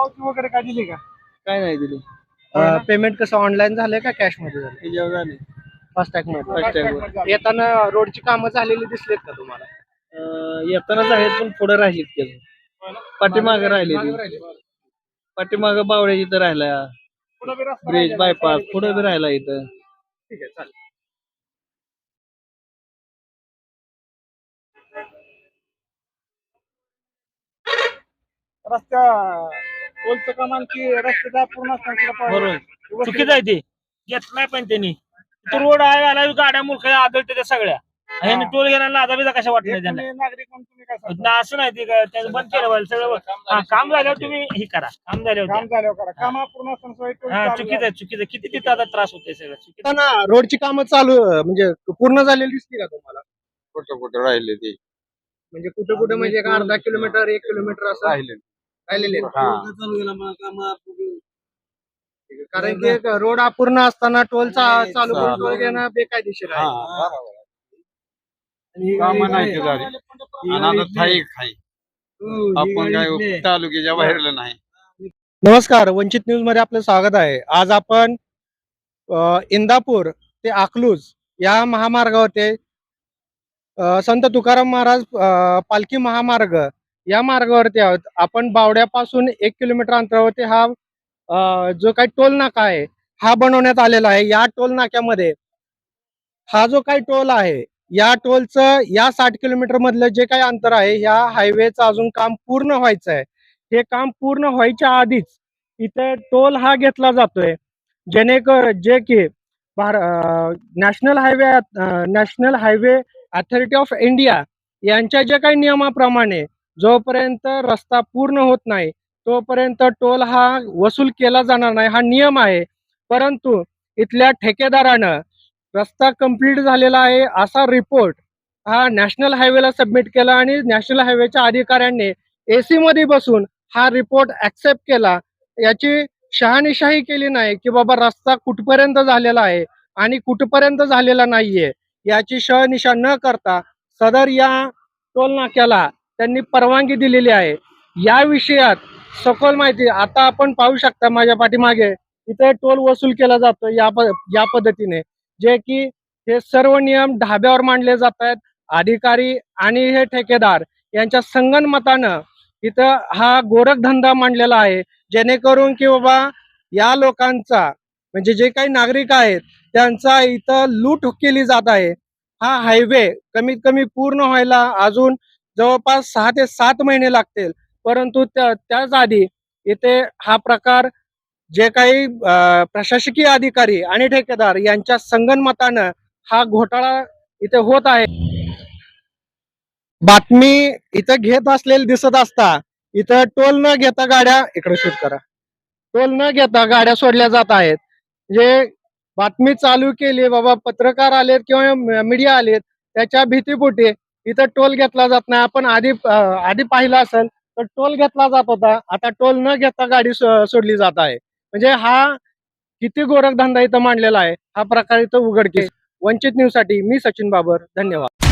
पावती वगैरे काय दिली का? काय नाही दिली. पेमेंट कसं ऑनलाईन झालंय का कॅशमध्ये झालं. झाली फास्टॅगमध्ये. फास्टॅग वर येताना रोडची कामं झालेली दिसलेत का तुम्हाला? अं, येतानाच आहेत पण पुढे राहिलीत केलं पाठीमागे राहिली ती पाठीमागे बावड्या इथं रस्ता ब्रिज बायपास. पुढे बी राहिला इथं. ठीक आहे चालेल. रस्त्या टोलचं काम आणखी रस्त्याचा पूर्ण बरोबर. चुकीचं आहे ते. घेतलाय पण त्यांनी. तो रोड आहे आला गाड्या मुलगा आदळते त्या सगळ्या. ह्याने टोल घेण्याला लाजाबिजा कशा नाही त्यांना? तुम्ही नागरिक म्हणून तुम्ही काय सांगता? ना असं नाही ते काय त्याचं बंद केलं पाहिजे सगळं हा, काम झाल्यावर तुम्ही हे करा काम झाल्यावर काम द्या. झाल्यावर करा. काम पूर्ण सोय टोल हा चालू चुकीचं आहे. चुकीचं आहे. किती तिथं आता त्रास होते सगळं चुकीचं. रोडची कामं चालू म्हणजे पूर्ण झालेली दिसली का तुम्हाला? कुठं कुठं राहिले ते? म्हणजे कुठे कुठे म्हणजे एक अर्धा किलोमीटर एक किलोमीटर असं? राहिले. राहिलेले आहेत. हा. कारण की एक रोड अपूर्ण असताना टोलचा चालू करून चालू. टोल घेणं बेकायदेशीर हा आहे बरोबर आहे. कामं नाही ते झाली आणि आता थाई खाई. आपण काय तालुक्याच्या बाहेरला नाही. नमस्कार वंचित न्यूजमध्ये आपलं स्वागत आहे. आज आपण अ, इंदापूर ते अकलूज या महामार्गावरती अ, संत तुकाराम महाराज अ, पालखी महामार्ग या मार्गावरती आहोत. आपण बावड्यापासून एक किलोमीटर अंतरावरती हा जो काही टोल नाका आहे हा बनवण्यात आलेला आहे. या टोल नाक्यामध्ये हा जो काही टोल आहे या टोलचं या साठ किलोमीटर मधलं जे काही अंतर आहे या हायवेचं अजून काम पूर्ण व्हायचं आहे. हे काम पूर्ण व्हायच्या आधीच इथे टोल हा घेतला जातोय. जेणेकर जे की भार national highway national highway authority of India यांच्या ज्या काही नियमाप्रमाणे जोपर्यंत रस्ता पूर्ण होत नाही तोपर्यंत टोल हा वसूल केला जाणार नाही हा नियम आहे. परंतु इथल्या ठेकेदारानं रस्ता कंप्लीट झालेला आहे असा रिपोर्ट हा नॅशनल हायवेला सबमिट केला आणि नॅशनल हायवेच्या अधिकाऱ्यांनी एसी मध्ये बसून हा रिपोर्ट ऍक्सेप्ट केला. याची शहानिशाही केली नाही की बाबा रस्ता कुठपर्यंत झालेला आहे आणि कुठपर्यंत झालेला नाहीये याची शहनिशा न करता सदर या टोल नाक्याला त्यांनी परवानगी दिलेली आहे. या विषयात सखोल माहिती आता आपण पाहू शकता माझ्या पाठीमागे. इथे टोल वसूल केला जातो या या पद्धतीने. जे की हे सर्व नियम ढाब्यावर मांडले जात आहेत अधिकारी आणि हे ठेकेदार यांच्या संगनमतानं इथं हा गोरखधंदा मांडलेला आहे. जेणेकरून की बाबा या लोकांचा म्हणजे जे काही नागरिक आहेत त्यांचा इथं लूट केली जात आहे. हा हायवे कमीत कमी पूर्ण व्हायला अजून जवळपास सहा ते सात महिने लागतील. परंतु त्याच आधी इथे हा प्रकार जे काही प्रशासकीय अधिकारी आणि ठेकेदार यांच्या संगनमतानं हा घोटाळा इथे होत आहे. बातमी इथं घेत असलेली दिसत असता इथं टोल न घेता गाड्या इकडे शूट करा. टोल न घेता गाड्या सोडल्या जात आहेत. जे बातमी चालू केली बाबा पत्रकार आलेत किंवा मीडिया आलेत त्याच्या भीतीपोटी इथं टोल घेतला जात नाही. आपण आधी आधी पाहिलं असेल तर टोल घेतला जात होता. आता टोल न घेता गाडी सोडली जात आहे. म्हणजे हा किती गोरखधंदा इथं मांडलेला आहे. हा प्रकार इथं उघडकीस. वंचित न्यूजसाठी मी सचिन बाबर. धन्यवाद.